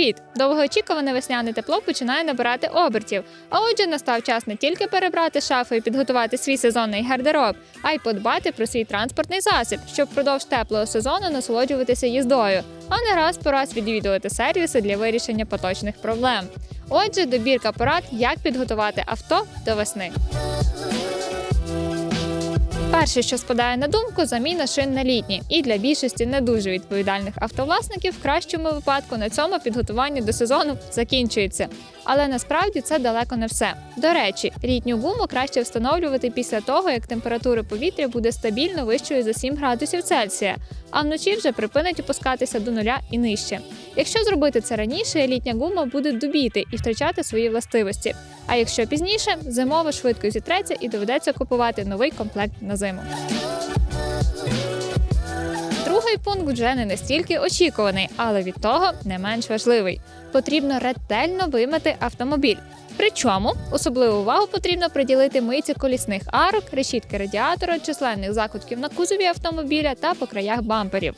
Привіт! Довгоочікуване весняне тепло починає набирати обертів. А отже, настав час не тільки перебрати шафу і підготувати свій сезонний гардероб, а й подбати про свій транспортний засіб, щоб впродовж теплого сезону насолоджуватися їздою, а не раз по раз відвідувати сервіси для вирішення поточних проблем. Отже, добірка порад, як підготувати авто до весни. Перше, що спадає на думку, заміна шин на літні. І для більшості не дуже відповідальних автовласників в кращому випадку на цьому підготування до сезону закінчується. Але насправді це далеко не все. До речі, літню гуму краще встановлювати після того, як температура повітря буде стабільно вищою за 7 градусів Цельсія, а вночі вже припинить опускатися до нуля і нижче. Якщо зробити це раніше, літня гума буде дубіти і втрачати свої властивості. А якщо пізніше, зимова швидко зітреться і доведеться купувати новий комплект на зиму. Другий пункт вже не настільки очікуваний, але від того не менш важливий. Потрібно ретельно вимити автомобіль. Причому особливу увагу потрібно приділити мийці колісних арок, решітки радіатора, численних закутків на кузові автомобіля та по краях бамперів.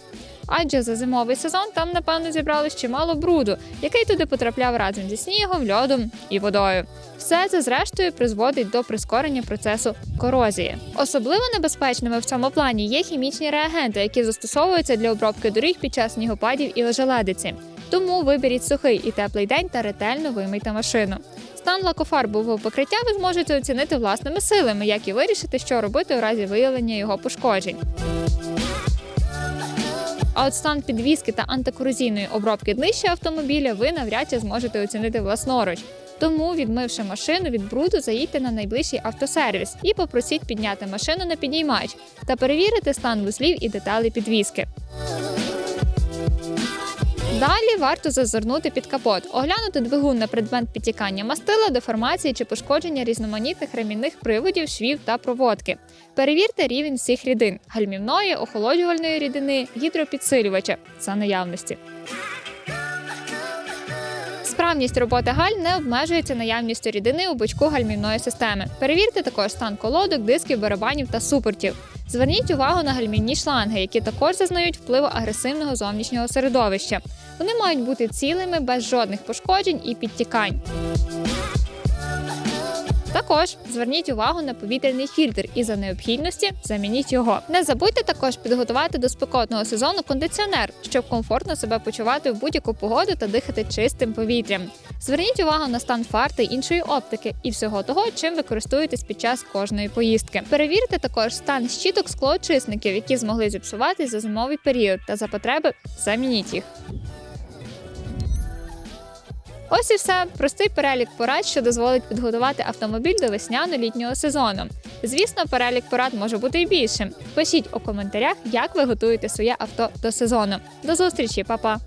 Адже за зимовий сезон там, напевно, зібралось чимало бруду, який туди потрапляв разом зі снігом, льодом і водою. Все це зрештою призводить до прискорення процесу корозії. Особливо небезпечними в цьому плані є хімічні реагенти, які застосовуються для обробки доріг під час снігопадів і лежеледиці. Тому виберіть сухий і теплий день та ретельно вимийте машину. Стан лакофарбового покриття ви зможете оцінити власними силами, як і вирішити, що робити у разі виявлення його пошкоджень. А от стан підвіски та антикорозійної обробки днища автомобіля ви навряд чи зможете оцінити власноруч. Тому, відмивши машину від бруду, заїдьте на найближчий автосервіс і попросіть підняти машину на підіймач та перевірити стан вузлів і деталей підвіски. Далі варто зазирнути під капот, оглянути двигун на предмет підтікання мастила, деформації чи пошкодження різноманітних ремінних приводів, швів та проводки. Перевірте рівень всіх рідин гальмівної, охолоджувальної рідини, гідропідсилювача за наявності. Справність роботи галь не обмежується наявністю рідини у бочку гальмівної системи. Перевірте також стан колодок, дисків, барабанів та супортів. Зверніть увагу на гальмівні шланги, які також зазнають впливу агресивного зовнішнього середовища. Вони мають бути цілими без жодних пошкоджень і підтікань. Також зверніть увагу на повітряний фільтр і за необхідності замініть його. Не забудьте також підготувати до спекотного сезону кондиціонер, щоб комфортно себе почувати в будь-яку погоду та дихати чистим повітрям. Зверніть увагу на стан фар та іншої оптики і всього того, чим ви користуєтесь під час кожної поїздки. Перевірте також стан щіток склоочисників, які змогли зіпсуватись за зимовий період, та за потреби замініть їх. Ось і все простий перелік порад, що дозволить підготувати автомобіль до весняно-літнього сезону. Звісно, перелік порад може бути і більшим. Пишіть у коментарях, як ви готуєте своє авто до сезону. До зустрічі, па-па!